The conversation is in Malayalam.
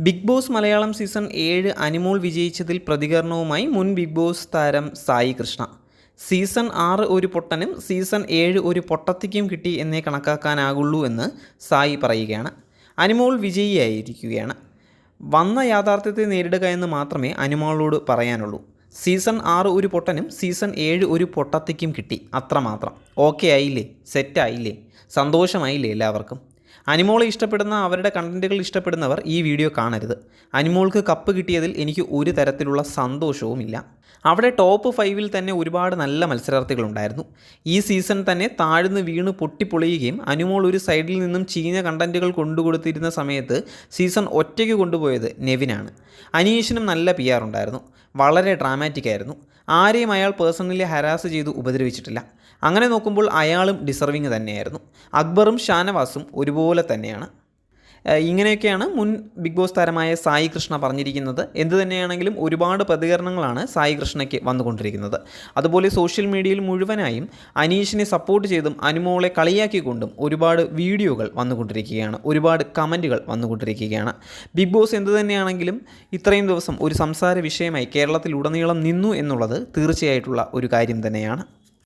ബിഗ് ബോസ് മലയാളം സീസൺ ഏഴ് അനിമോൾ വിജയിച്ചതിൽ പ്രതികരണവുമായി മുൻ ബിഗ് ബോസ് താരം സായി കൃഷ്ണ. സീസൺ ആറ് ഒരു പൊട്ടനും സീസൺ ഏഴ് ഒരു പൊട്ടത്തിക്കും കിട്ടി എന്നേ കണക്കാക്കാനാകുള്ളൂ എന്ന് സായി പറയുകയാണ്. അനിമോൾ വിജയിയായിരിക്കുകയാണ്. വന്ന യാഥാർത്ഥ്യത്തെ നേരിടുക എന്ന് മാത്രമേ അനിമോളോട് പറയാനുള്ളൂ. സീസൺ ആറ് ഒരു പൊട്ടനും സീസൺ ഏഴ് ഒരു പൊട്ടത്തിക്കും കിട്ടി അത്രമാത്രം. ഓക്കെ ആയില്ലേ? സെറ്റായില്ലേ? സന്തോഷമായില്ലേ എല്ലാവർക്കും? അനിമോളെ ഇഷ്ടപ്പെടുന്ന അവരുടെ കണ്ടന്റുകൾ ഇഷ്ടപ്പെടുന്നവർ ഈ വീഡിയോ കാണരുത്. അനിമോൾക്ക് കപ്പ് കിട്ടിയതിൽ എനിക്ക് ഒരു തരത്തിലുള്ള സന്തോഷവുമില്ല. അവിടെ ടോപ്പ് ഫൈവിൽ തന്നെ ഒരുപാട് നല്ല മത്സരാർത്ഥികളുണ്ടായിരുന്നു. ഈ സീസൺ തന്നെ താഴ്ന്ന് വീണ് പൊട്ടിപ്പൊളിയുകയും അനുമോൾ ഒരു സൈഡിൽ നിന്നും ചീഞ്ഞ കണ്ടന്റുകൾ കൊണ്ടുകൊടുത്തിരുന്ന സമയത്ത് സീസൺ ഒറ്റയ്ക്ക് കൊണ്ടുപോയത് നെവിനാണ്. അനീഷിനും നല്ല പി ആർ ഉണ്ടായിരുന്നു. വളരെ ഡ്രാമാറ്റിക് ആയിരുന്നു. ആരെയും അയാൾ പേഴ്സണലി ഹരാസ് ചെയ്ത് ഉപദ്രവിച്ചിട്ടില്ല. അങ്ങനെ നോക്കുമ്പോൾ അയാളും ഡിസർവിങ് തന്നെയായിരുന്നു. അക്ബറും ഷാനവാസും ഒരുപോലെ തന്നെയാണ്. ഇങ്ങനെയൊക്കെയാണ് മുൻ ബിഗ് ബോസ് താരമായ സായി കൃഷ്ണ പറഞ്ഞിരിക്കുന്നത്. എന്തു തന്നെയാണെങ്കിലും ഒരുപാട് പ്രതികരണങ്ങളാണ് സായി കൃഷ്ണയ്ക്ക് വന്നുകൊണ്ടിരിക്കുന്നത്. അതുപോലെ സോഷ്യൽ മീഡിയയിൽ മുഴുവനായും അനീഷിനെ സപ്പോർട്ട് ചെയ്തും അനുമോളെ കളിയാക്കിക്കൊണ്ടും ഒരുപാട് വീഡിയോകൾ വന്നുകൊണ്ടിരിക്കുകയാണ്. ഒരുപാട് കമന്റുകൾ വന്നുകൊണ്ടിരിക്കുകയാണ്. ബിഗ് ബോസ് എന്തു തന്നെയാണെങ്കിലും ഇത്രയും ദിവസം ഒരു സംസാര വിഷയമായി കേരളത്തിലുടനീളം നിന്നു എന്നുള്ളത് തീർച്ചയായിട്ടുള്ള ഒരു കാര്യം തന്നെയാണ്.